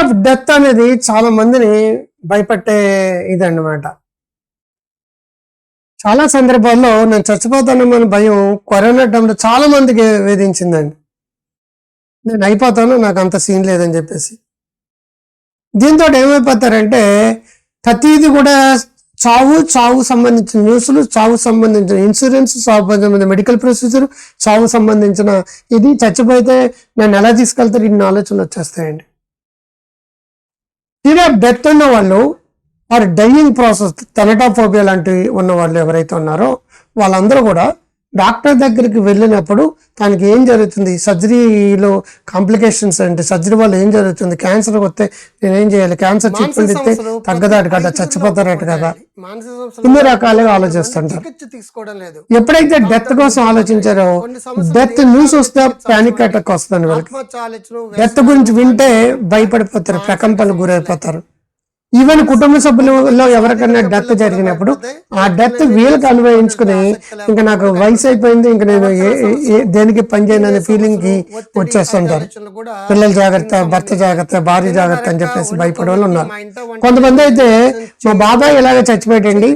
Of death అనేది చాలా మందిని భయపెట్టే అన్నమాట చాలా సందర్భాల్లో నేను చచ్చిపోతానేమో భయం కరోనా టైంలో చాలా మందికి వేధించిందండి. నేను అయిపోతాను నాకు అంత సీన్ లేదని చెప్పేసి. దీంతో ఏమైపోతారంటే ప్రతిదీ కూడా చావు చావు సంబంధించిన న్యూస్లు చావు సంబంధించిన ఇన్సూరెన్స్ చావు సంబంధించిన మెడికల్ ప్రొసీజర్ చావు సంబంధించిన ఇది చచ్చిపోతే నన్ను ఎలా తీసుకెళ్తారు ఇన్ని ఆలోచనలు వచ్చేస్తాయండి. తీరా డెత్ ఉన్న వాళ్ళు వారి డైయింగ్ ప్రాసెస్ తెనటాఫోబియా లాంటివి ఉన్న వాళ్ళు ఎవరైతే ఉన్నారో వాళ్ళందరూ కూడా డాక్టర్ దగ్గరికి వెళ్ళినప్పుడు తనకి ఏం జరుగుతుంది? సర్జరీలో కాంప్లికేషన్స్ అంటే సర్జరీ వల్ల ఏం జరుగుతుంది? క్యాన్సర్ వస్తే నేను ఏం చేయాలి? క్యాన్సర్ ట్రీట్మెంట్ ఇస్తే తగ్గదాట కదా చచ్చిపోతారట కదా. ఇన్ని రకాలుగా ఆలోచిస్తుంటారు. ఎప్పుడైతే డెత్ కోసం ఆలోచించారో డెత్ న్యూస్ వస్తే పానిక్ అటాక్ వస్తుంది వాళ్ళకి. డెత్ గురించి వింటే భయపడిపోతారు ప్రకంపనలు గురైపోతారు. ఈవెన్ కుటుంబ సభ్యులలో ఎవరికైనా డెత్ జరిగినప్పుడు ఆ డెత్ వీళ్ళకి అనుభవించుకుని ఇంకా నాకు వయసు అయిపోయింది ఇంకా నేను ఏ- దేనికి పనిచేయను అనే ఫీలింగ్కి వచ్చేస్తుంటారు. పిల్లల జాగ్రత్త భర్త జాగ్రత్త భార్య జాగ్రత్త అని చెప్పేసి భయపడే వాళ్ళు ఉన్నారు. కొంతమంది అయితే మా బాబాయ్ ఇలాగ చచ్చిపోయాడండి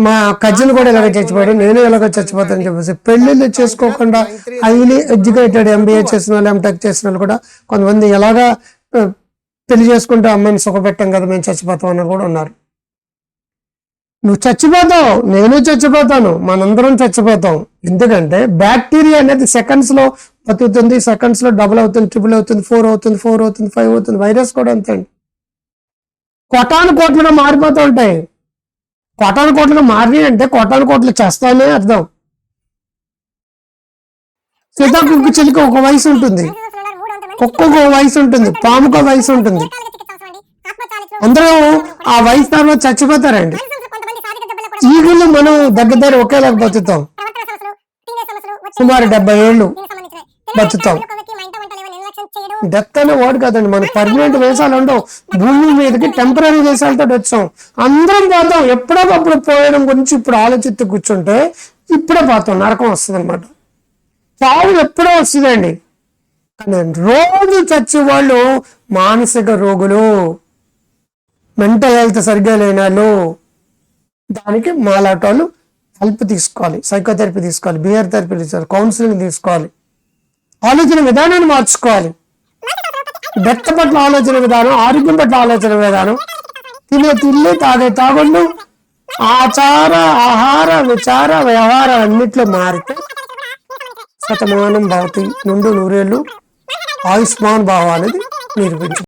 మా కజిన్ కూడా ఇలాగ చచ్చిపోయాడు నేను ఇలాగ చచ్చిపోతాను చెప్పేసి పెళ్ళిళ్ళు చేసుకోకుండా హైలీ ఎడ్యుకేటెడ్ ఎంబీఏ చేసిన వాళ్ళు ఎంటెక్ చేసిన వాళ్ళు కూడా కొంతమంది ఎలాగా పెళ్ళి చేసుకుంటే అమ్మాయిని సుఖపెట్టాం కదా మేము చచ్చిపోతాం అని కూడా ఉన్నారు. నువ్వు చచ్చిపోతావు నేను చచ్చిపోతాను మనందరం చచ్చిపోతాం. ఎందుకంటే బ్యాక్టీరియా అనేది సెకండ్స్లో బతుకుతుంది సెకండ్స్లో డబుల్ అవుతుంది ట్రిపుల్ అవుతుంది ఫోర్ అవుతుంది ఫోర్ అవుతుంది ఫైవ్ అవుతుంది వైరస్ కూడా అంతే అండి. కోటాను కోట్లుగా మారిపోతూ ఉంటాయి. కోటాను కోట్లుగా మారి అంటే కోటాను కోట్లు చేస్తానే అర్థం. సీతాకుకు చిలుక ఒక వయసు ఉంటుంది. కుక్కకు వయసు ఉంటుంది పాముకు వయసు ఉంటుంది. అందరూ ఆ వయసు తర్వాత చచ్చిపోతారండి. ఈగులు మనం దగ్గర దగ్గర ఒకేలాగా బతుకుతాం. సుమారు డెబ్బై ఏళ్ళు బతుకుతాం. డెత్ అనే వాడు కదండి మనం పర్మనెంట్ వేసాలు ఉండవు. భూమి మీదకి టెంపరీ వేసాలతో వచ్చాం. అందరం పోతాం. ఎప్పుడోకప్పుడు పోయడం గురించి ఇప్పుడు ఆలోచిస్తూ కూర్చుంటే ఇప్పుడే పోతాం. నరకం వస్తుంది అనమాట చావు ఎప్పుడో వస్తుందండి. రోజు చచ్చే వాళ్ళు మానసిక రోగులు మెంటల్ హెల్త్ సరిగ్గా లేని వాళ్ళు. దానికి మాలాంటి వాళ్ళు హెల్ప్ తీసుకోవాలి సైకోథెరపీ తీసుకోవాలి బిహేవియర్ థెరపీ తీసుకోవాలి కౌన్సిలింగ్ తీసుకోవాలి ఆలోచన విధానాన్ని మార్చుకోవాలి. బెత్త పట్ల ఆలోచన విధానం ఆరోగ్యం పట్ల ఆలోచన విధానం తినే తిల్లు తాగే తాగుళ్ళు ఆచార ఆహార విచార వ్యవహారం అన్నిట్లో మారితే శతమానం భవతి నుండి నూరేళ్ళు ఆయుష్మాన్ భావ అనేది నిరూపించు